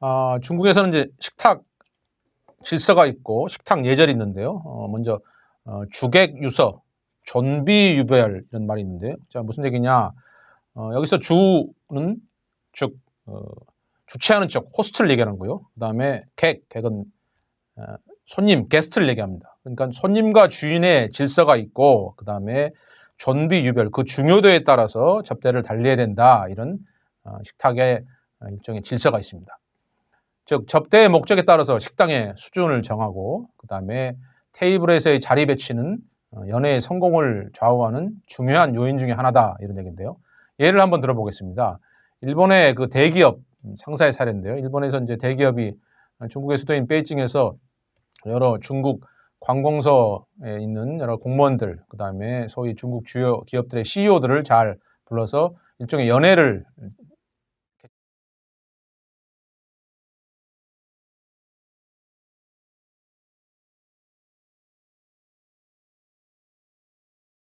아, 중국에서는 이제 식탁 질서가 있고 식탁 예절이 있는데요. 어, 먼저 어, 주객 유서, 존비 유별 이런 말이 있는데요. 자 무슨 얘기냐? 어, 여기서 주는 즉 어, 주최하는 쪽 호스트를 얘기하는 거고요. 그다음에 객, 객은 어, 손님, 게스트를 얘기합니다. 그러니까 손님과 주인의 질서가 있고 그다음에 존비 유별 그 중요도에 따라서 접대를 달리해야 된다 이런 어, 식탁의 어, 일종의 질서가 있습니다. 즉 접대의 목적에 따라서 식당의 수준을 정하고 그다음에 테이블에서의 자리 배치는 어, 연애의 성공을 좌우하는 중요한 요인 중에 하나다 이런 얘기인데요. 예를 한번 들어보겠습니다. 일본의 그 대기업 상사의 사례인데요. 일본에서 이제 대기업이 중국의 수도인 베이징에서 여러 중국 관공서에 있는 여러 공무원들, 그 다음에 소위 중국 주요 기업들의 CEO들을 잘 불러서 일종의 연회를